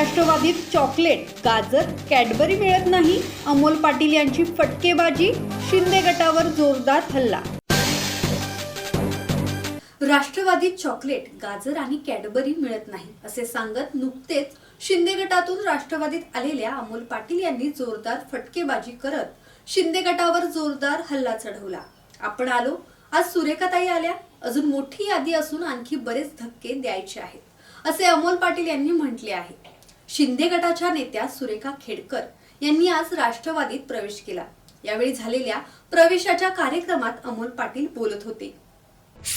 राष्ट्रवादीत चॉकलेट गाजर कॅडबरी मिळत नाही अमोल पाटील यांची फटकेबाजी शिंदे गटावर जोरदार हल्ला. राष्ट्रवादीत चॉकलेट गाजर आणि कॅडबरी मिळत नाही असे सांगत नुकतेच शिंदे गटातून राष्ट्रवादीत आलेल्या अमोल पाटील यांनी जोरदार फटकेबाजी करत शिंदे गटावर जोरदार हल्ला चढवला. आपण आलो आज सुरेखाताई आल्या. अजून मोठी यादी असून आणखी बरेच धक्के द्यायचे आहेत असे अमोल पाटील यांनी म्हटले आहे. शिंदे गटाच्या नेत्या सुरेखा खेडकर यांनी आज राष्ट्रवादीत प्रवेश केला. यावेळी झालेल्या प्रवेशाच्या कार्यक्रमात अमोल पाटील बोलत होते.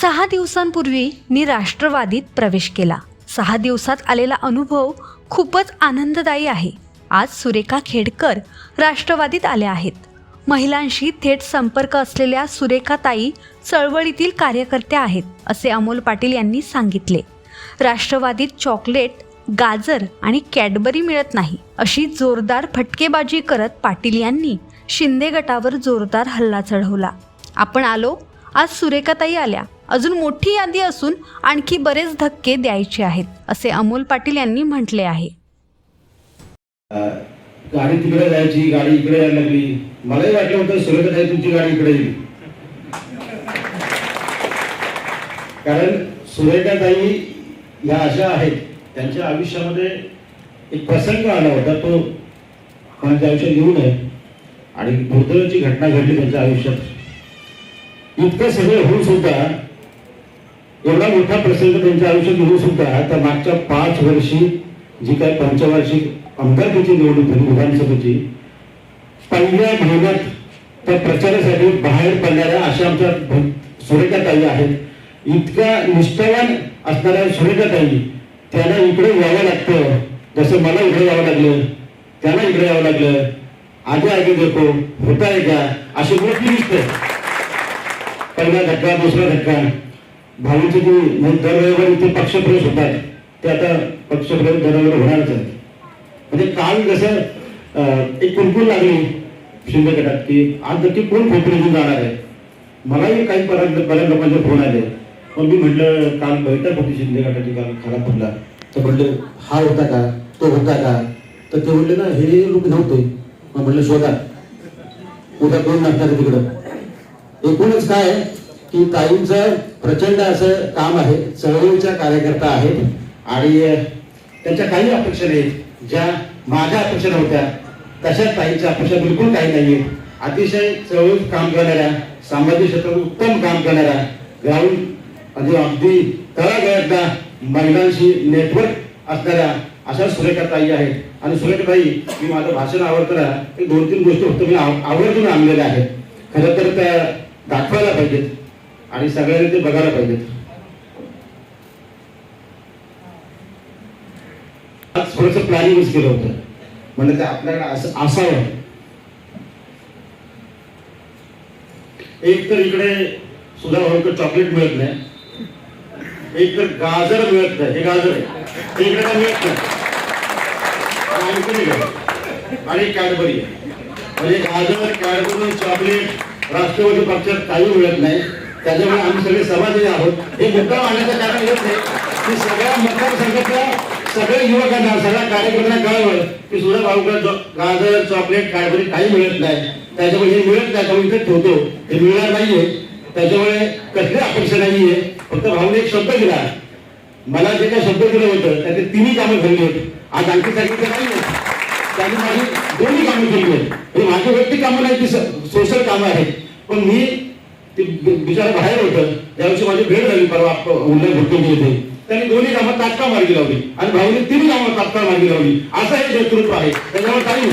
सहा दिवसांपूर्वी मी राष्ट्रवादीत प्रवेश केला. सहा दिवसात आलेला अनुभव खूपच आनंददायी आहे. आज सुरेखा खेडकर राष्ट्रवादीत आल्या आहेत. महिलांशी थेट संपर्क असलेल्या सुरेखाताई चळवळीतील कार्यकर्त्या आहेत असे अमोल पाटील यांनी सांगितले. राष्ट्रवादीत चॉकलेट गाजर आणि कॅडबरी मिळत नाही अशी जोरदार फटकेबाजी करत पाटील यांनी शिंदे गटावर जोरदार हल्ला चढवला. आपण आलो आज सुरेखाताई आल्या. अजून मोठी यादी असून आणखी बरेच धक्के द्यायचे आहेत असे अमोल पाटील यांनी म्हटले आहे. गाडी तिकडे जायची गाडी इकडे यायला लागली. मलाही वाटलं होतं सुरेखाताई तुमची गाडी इकडे येईल. कारण सुरेखाताई या अशा आहेत त्यांच्या आयुष्यामध्ये एक प्रसंग आला होता तो कोणाच्या आयुष्यात येऊ नये आणि दुर्दैवाची घटना घडली त्यांच्या आयुष्यात. इतकं सगळं होऊन सुद्धा एवढा मोठा प्रसंग त्यांच्या आयुष्यात येऊन सुद्धा त्या मागच्या पाच वर्षी जी काय पंचवार्षिक आमदारकीची निवडणूक झाली विधानसभेची पहिल्या महिन्यात त्या प्रचारासाठी बाहेर पडणाऱ्या अशा आमच्या भ- सुरेखाताई आहेत. इतक्या निष्ठावान असणाऱ्या सुरेखाताई त्यांना इकडे यावं लागतं. जसं मला इकडे यावं लागलं त्यांना इकडे यावं लागलं. आगे आगे देखो होता आहे का अशी मोठी दिसते पहिला धक्का दुसरा धक्का. भाऊचे जे दरवेळेवर इथे पक्षप्रवेश होतात ते आता पक्षप्रवेश दरवेळेवर होणारच आहेत. म्हणजे काल जसं एक कुलकुल लागली शिंदे गटात की आज नक्की कोण खोपरी घेऊन जाणार आहे? मलाही काही बऱ्याच बऱ्याच लोकांचे फोन आले. पण मी म्हटलं काल बैठक होती शिंदे गटाची काल खराब पडला. तर म्हटलं हा होता का? तो होता का? तर ते म्हणले ना हे लोक नव्हते. मग म्हटलं शोधा. उद्या कोण नसणार तिकडं? एकूणच काय आहे की ताईंचं प्रचंड असं काम आहे चळवळीच्या कार्यकर्ता आहेत आणि त्यांच्या काही अपेक्षा नाहीत. ज्या माझ्या अपेक्षा नव्हत्या तशा ताईंच्या अपेक्षा बिलकुल काही नाहीये अतिशय चळवळीत काम करणाऱ्या सामाजिक क्षेत्रात उत्तम काम करणाऱ्या ग्राउंड म्हणजे अगदी तळागाळातल्या महिलांशी नेटवर्क असणाऱ्या अशा सुरेखा ताई आहेत. आणि सुरेखा ताई मी माझं भाषण आवडताना एक दोन तीन गोष्टी फक्त मी आवर्जून आणलेल्या आहेत. खरं तर त्या दाखवायला पाहिजेत. आणि सगळ्यांनी ते बघायला पाहिजेत. आज थोडंसं प्लॅनिंगच केलं होतं. म्हणजे ते आपल्याला असं असावं. एक तर इकडे सुद्धा चॉकलेट मिळत नाही. एक तर गाजर मिळत नाही हे गाजर आहे. इकडे काय मिळत नाही. आणि काय? कॅडबरी आहे. म्हणजे गाजर कॅडबरी चॉकलेट राष्ट्रवादी पक्षात काही मिळत नाही. त्याच्यामुळे आम्ही सगळे समाजाचे आहोत. हे मुद्दा मांडण्याचं कारण येत नाही की सगळ्या मतदारसंघातल्या सगळ्या युवकांना सगळ्या कार्यकर्त्यांना कळवलं की सुद्धा भाऊकडे गाजर चॉकलेट कॅडबरी काही मिळत नाही. त्याच्यामुळे हे मिळत नाही त्यामुळे इथे ठेवतो. हे मिळणार नाहीये. त्याच्यामुळे कसली अपेक्षा नाहीये फक्त भाऊने एक शब्द दिला. मला जे काही शब्द दिलं होतं त्याचे तिन्ही कामं घडली होती आज आणखी सांगितलं नाही त्यांनी माझी दोन्ही कामं केली आहेत. म्हणजे माझी व्यक्ती कामं नाही ती सोशल कामं आहेत. पण मी ते बिचारा बाहेर होतं. त्याविषयी माझी भेट झाली परवा उल्लेख भुटकेंची येते त्यांनी दोन्ही कामं तात्काळ मार्गी लावली. आणि भाऊने तिन्ही कामं तात्काळ मार्गी लावली. असं हे नेतृत्व आहे. त्याच्यामुळे काही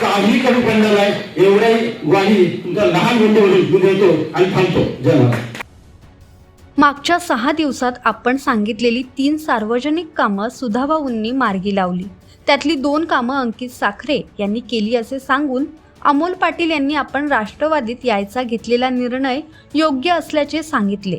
काही कमी पडणार आहे एवढ्याही ग्वाही तुमचा लहान गुंडवरून देतो आणि थांबतो. जय महाराज. मागच्या सहा दिवसात आपण सांगितलेली तीन सार्वजनिक कामं सुधाभाऊंनी मार्गी लावली. त्यातली दोन कामं अंकित साखरे यांनी केली असे सांगून अमोल पाटील यांनी आपण राष्ट्रवादीत यायचा घेतलेला निर्णय योग्य असल्याचे सांगितले.